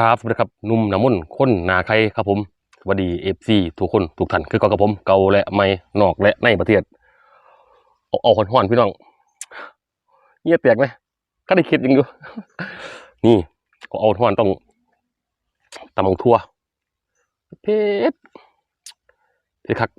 ครับสวัสดีครับนุ่มน้ำมนต์คนนาไคครับผมวัสดีเอฟซีทุกคนทุกท่านคือเก่ากับผม เก่าและไม่นอกและในประเทศ เอาเอาคนห้อนๆพี่น้องเงียบแปลกไหมก็ได้คิดยังอยู่นี่ก็เอาห้อนต้องตำมังทั่วเผ็ดเผ็ดคัก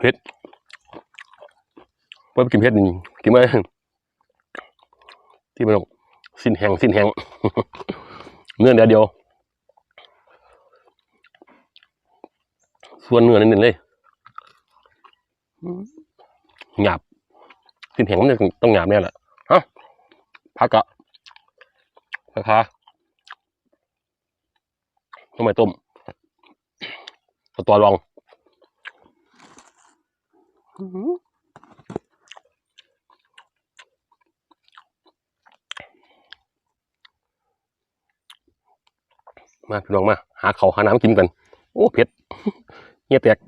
เผ็ด ว่าไปกินเพชรนี่กินไม่ที่มันบอกสิ้นแหงสิ้นแหงเนื้อเดียวเดียว ส่วนเนื้อนิดๆเลยหยาบสิ้นแหงมันต้องหยาบแน่แหละฮะพักกะราคาทำไมต้มตัวลอง มาพี่น้องมา หาเขาหาน้ำกินกัน โอ้เผ็ดเงียแตก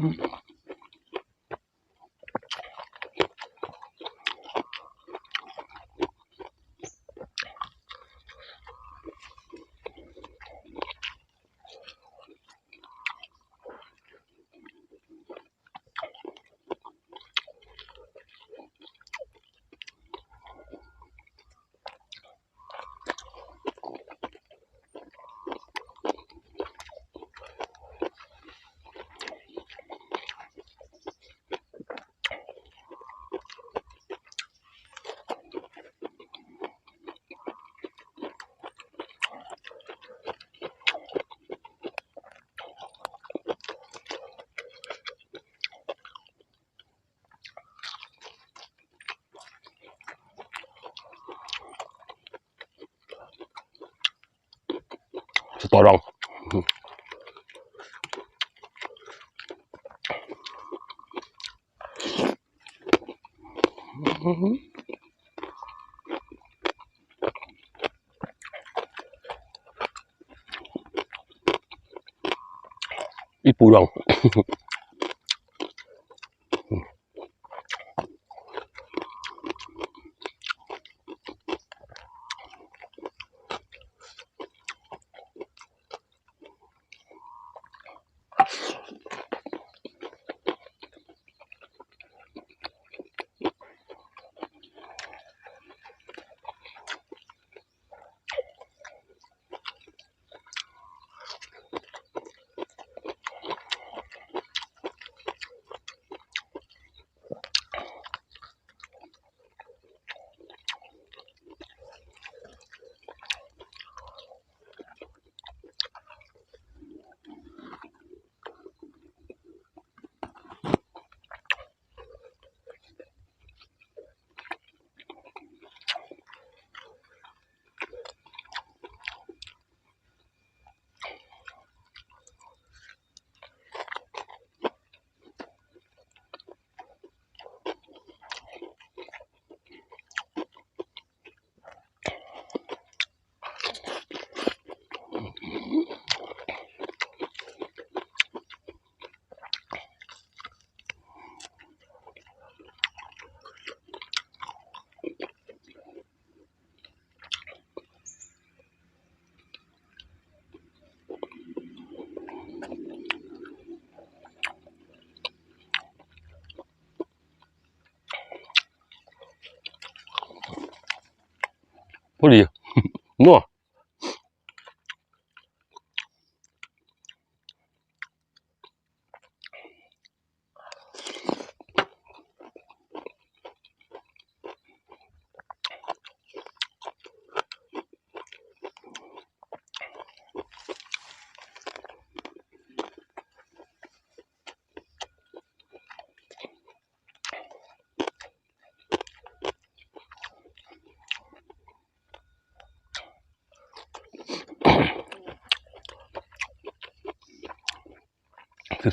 ส ตอรองอีปูดอง พอดี นัว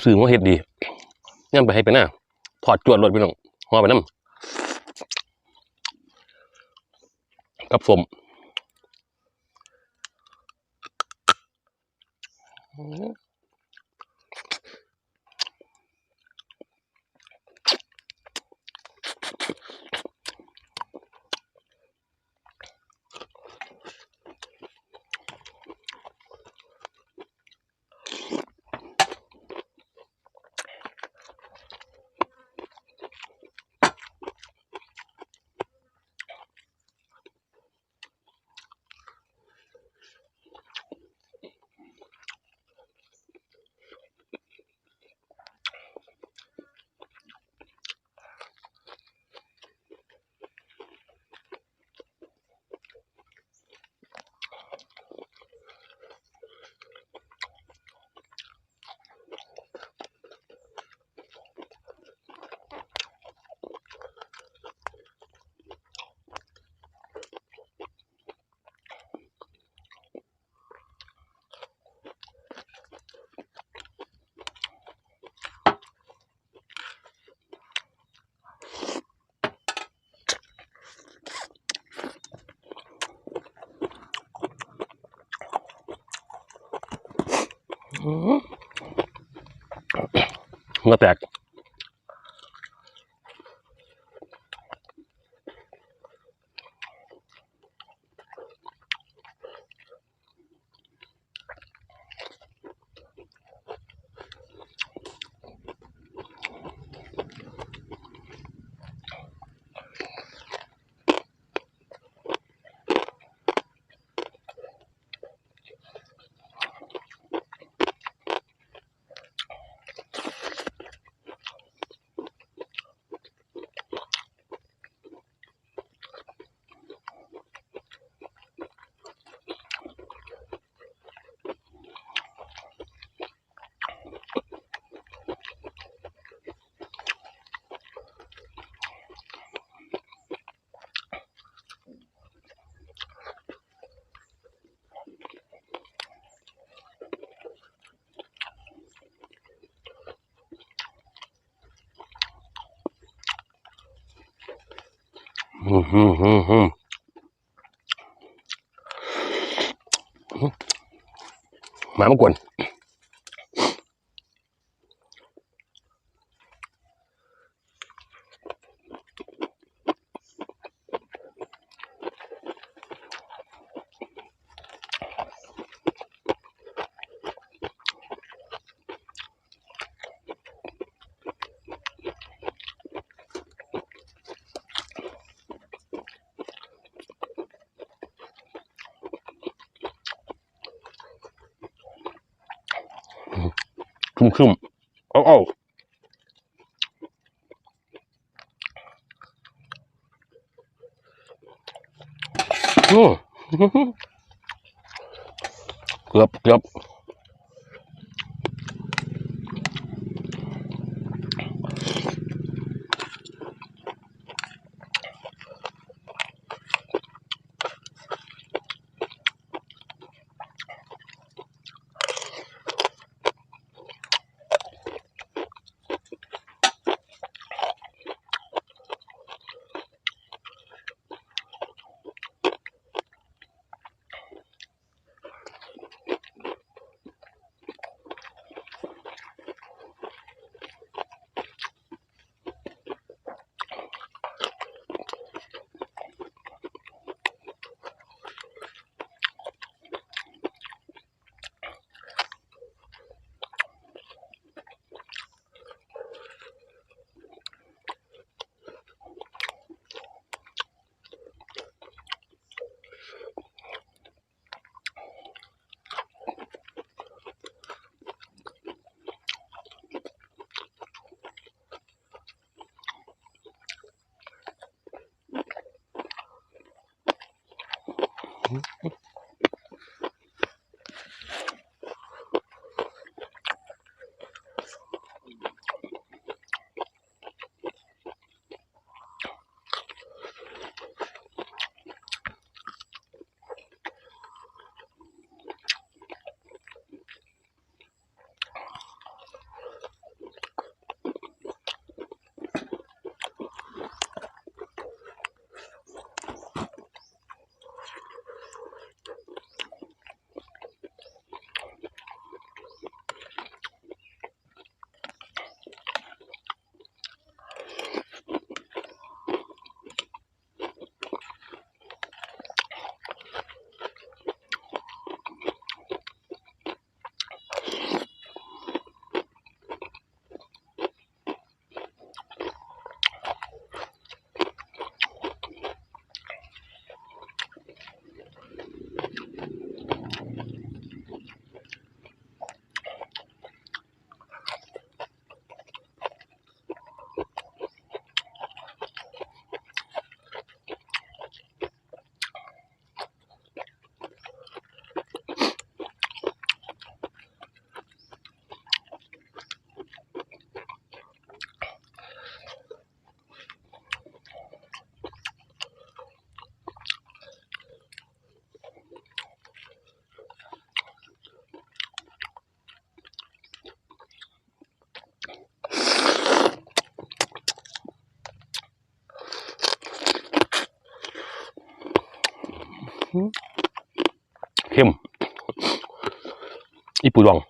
ซื่อๆว่าเห็ดดีย่ำไปให้ไปหน้าถอดจวดรถไปหน้องห่อไปน้ำกับสมอืม อแตก อืมอืมอืมอืมหมามากวน ชุ่มชุ่มๆเอาเอาโอ้เกือบเกือบ Mm-hmm. อีปู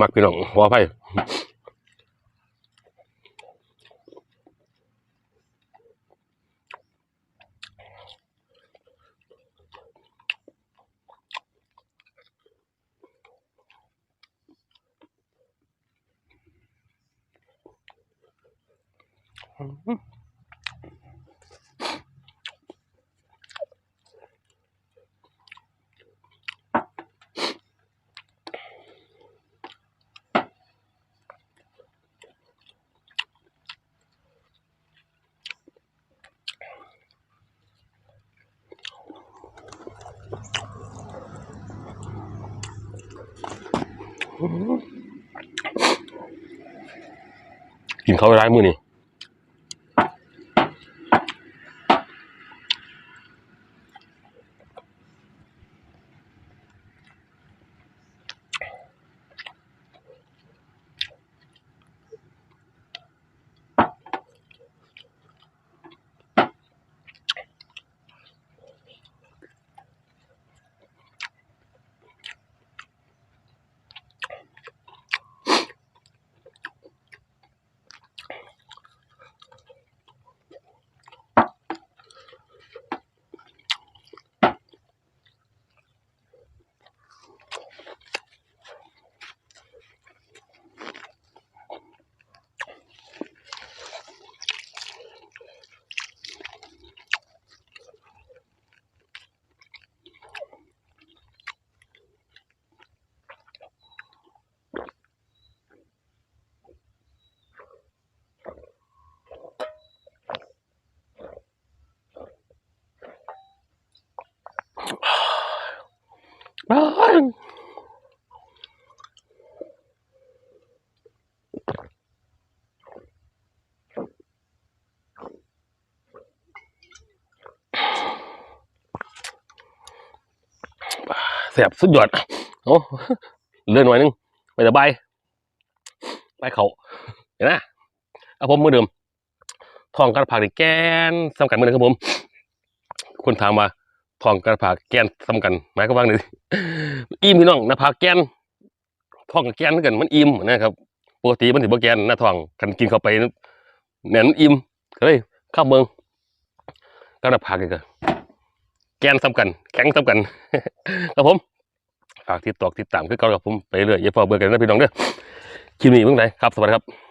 มัครพี่น้องหัวไฟ กินเขาวร้ายมือนี่ บ้านแสบสุดยอดโอ้เลื่อนหน่อยนึงไปแต่ใบายใบเขาเห็นไหมเอาผมมือเดิมทองกระผักนี่แกนสำคัญมือหนึ่งครับผมคนถามว่า ทองกระผักแกนสำคัญหมายก็ว่าหนึ่งอิ่มพี่น้องหน้าผากแกนท้องกับแกนเหมือนกันมันอิ่มนะครับปกติมันถือว่าแกนหน้าท้องกันกินเข้าไปเนี่ยมันอิ่มก็เลยข้ามเมืองก็หน้าผากกอะแกนสำคัญแข็งสำคัญครับผมฝากติดตอกติดตามคือเก่ากับผมไปเรื่อยอย่าพอเบื่อกันนะพี่น้องเด้อคลิปนี้เพิ่งไหนครับสวัสดีครับ